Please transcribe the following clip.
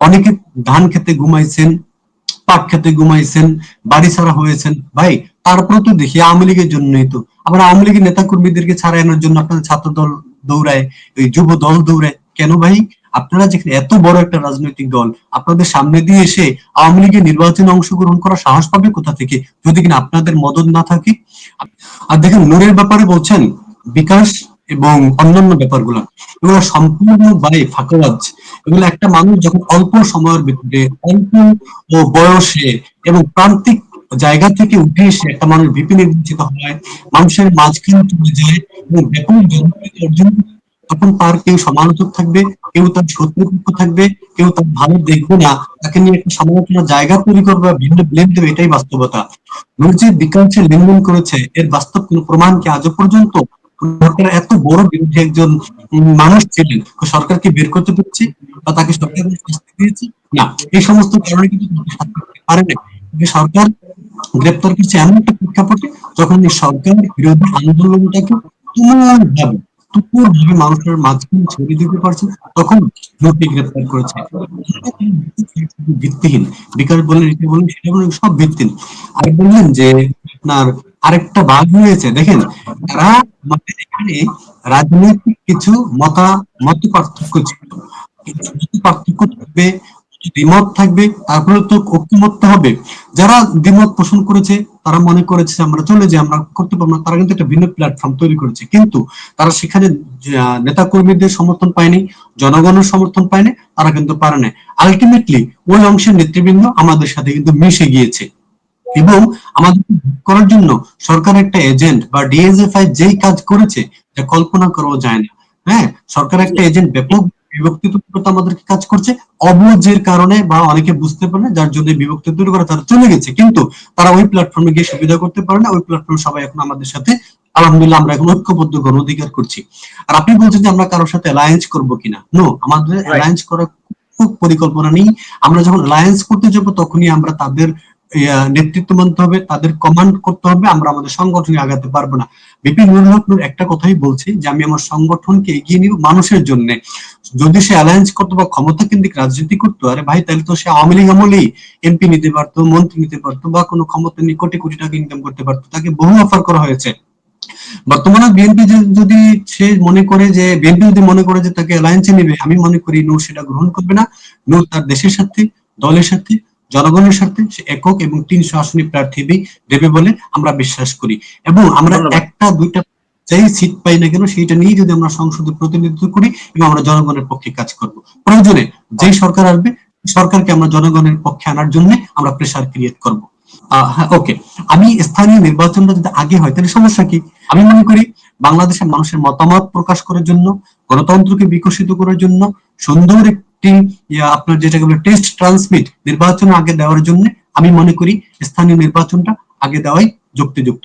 অনেকে ধান খেতে ঘুমাইছেন, পাট খেতে ঘুমাইছেন, বাড়ি ছাড়া হয়েছেন। ভাই, তারপরে তো দেখি আওয়ামী লীগের জন্যই তো। আবার আওয়ামী লীগের নেতা কর্মীদেরকে ছাড়ানোর জন্য আপনাদের ছাত্র দল দৌড়ায়, এই যুব দল দৌড়ায়। কেন ভাই? আপনারা যেখানে এত বড় একটা রাজনৈতিক দল, আপনাদের সামনে দিয়ে এসে আওয়ামী লীগের নির্বাচনে অংশগ্রহণ করার সাহস পাবে কোথা থেকে? যদি কিনা আপনাদের মদত না থাকে। আর দেখেন, নূরের ব্যাপারে বলছেন, বিকাশ এবং অন্যান্য ব্যাপারগুলো। এগুলো সম্পূর্ণ বাই ফাঁকবাজ এগুলো একটা মানুষ যখন অল্প সময়ের ভিতরে, অল্প ও বয়সে এবং প্রান্তিক জায়গা থেকে উঠে এসে একটা মানুষ ভিপি নির্বাচিত হয়, মানুষের মাঝখানে চলে যায় এবং ব্যাপক জনপ্রিয়তা অর্জন তখন তার কেউ সমালোচক থাকবে, কেউ তার শত্রুপক্ষ থাকবে, কেউ তার ভালো দেখবে না, তাকে নিয়ে একটা সমালোচনার জায়গা তৈরি করবে বা ভিন্ন ব্লেম দেবে, এটাই বাস্তবতা। নূর যে বিকাশের লেনদেন করেছে, এর বাস্তব কোনো প্রমাণ কি আজও পর্যন্ত? এত বড় বিরুদ্ধে একজন মানুষ ছিলেন সরকারকে বের করতে পেরেছে বা তাকে সরকার শাস্তি দিয়েছে? না, এই সমস্ত কারণে কিন্তু পারে না সরকার গ্রেপ্তার করছে এমন একটা প্রেক্ষাপটে যখন এই সরকার বিরোধী আন্দোলনটাকে তুমুল ভাবে তুমুল ভাবে মানুষের মাঝখানে ছড়িয়ে দিতে পারছে, তখন লোককে গ্রেপ্তার করেছে। ভিত্তিহীন। বিকাশ বলেন, সেটা বলেন, সব ভিত্তিহীন। আর বললেন যে আপনার আরেকটা ভাগ হয়েছে, দেখেন, তারা আমাদের এখানে রাজনৈতিক কিছু মতা, মত পার্থক্য ছিল। পার্থক্য থাকবে দ্বিমত থাকবে, তারপরে তো ঐক্যমত্য হবে। যারা দ্বিমত পোষণ করেছে, তারা মনে করেছে আমরা চলে যাই, আমরা করতে পারব না, তারা কিন্তু একটা ভিন্ন প্ল্যাটফর্ম তৈরি করেছে। কিন্তু তারা সেখানে নেতা কর্মীদের সমর্থন পায়নি, জনগণের সমর্থন পায়নি, তারা কিন্তু পারে না আলটিমেটলি ওই অংশের নেতৃবৃন্দ আমাদের সাথে কিন্তু মিশে গিয়েছে। এবং আমাদের করার জন্য সরকার একটা এজেন্ট বা ডিএসএফআই যেই কাজ করেছে যা কল্পনা করাও যায় না। হ্যাঁ? সরকার একটা এজেন্ট ব্যাপক বিভক্তিত আমাদেরকে কাজ করছে অবুঝের কারণে বা অনেকে বুঝতে পারে না যার জন্য বিভক্তি তৈরি করে তারা চলে গেছে। কিন্তু তারা ওই প্ল্যাটফর্মে গিয়ে সুবিধা করতে পারে না ওই প্ল্যাটফর্মে সবাই এখন আমাদের সাথে আলহামদুলিল্লাহ আমরা এখন ঐক্যবদ্ধ গণ অধিকার করছি। আর আপনি বলছেন যে আমরা কারোর সাথে অ্যালায়েন্স করব কিনা? নো আমাদের অ্যালায়েন্স করার খুব পরিকল্পনা নেই। আমরা যখন অ্যালায়েন্স করতে যাব তখনই আমরা তাদের নেতৃত্ব মানতে হবে, তাদের কমান্ড করতে হবে, আমরা আমাদের সংগঠনে আগাতে পারব না। বিপিন নুরুল একটা কথাই বলছি যে, আমি আমার সংগঠনকে এগিয়ে নিব মানুষের জন্য। যদি সে অ্যালায়েন্স করতো বা ক্ষমতা কেন্দ্রিক রাজনীতি করতো আরে ভাই, তাহলে তো সে আওয়ামী লীগ আমলেই এমপি নিতে পারতো, মন্ত্রী নিতে পারতো বা কোনো ক্ষমতা নিয়ে কোটি কোটি টাকা ইনকাম করতে পারতো। তাকে বহু অফার করা হয়েছে। বর্তমানে বিএনপি যদি সে মনে করে যে বিএনপি যদি মনে করে যে তাকে অ্যালায়েন্সে নেবে, আমি মনে করি নূর সেটা গ্রহণ করবে না। নূর তার দেশের সাথে, দলের সাথে জনগণের সাথে একক এবং তিনশো আসনী প্রার্থী দেবে বলে আমরা বিশ্বাস করি। এবং আমরা একটা দুইটা যেই সিট পাই না কেন সেইটা নিয়ে যদি আমরা সংসদে প্রতিনিধিত্ব করি এবং আমরা জনগণের পক্ষে কাজ করব। প্রয়োজনে যেই সরকার আসবে সরকারকে আমরা জনগণের পক্ষে আনার জন্য আমরা প্রেসার ক্রিয়েট করব। হ্যাঁ ওকে আমি স্থানীয় নির্বাচনটা যদি আগে হয় তাহলে সমস্যা কি? আমি মনে করি বাংলাদেশের মানুষের মতামত প্রকাশ করার জন্য গণতন্ত্রকে বিকশিত করার জন্য সুন্দর ইয়া, আপনার যেটাকে বলে টেস্ট ট্রান্সমিট নির্বাচন আগে দেওয়ার জন্য আমি মনে করি স্থানীয় নির্বাচনটা আগে দেওয়াই যুক্তিযুক্ত।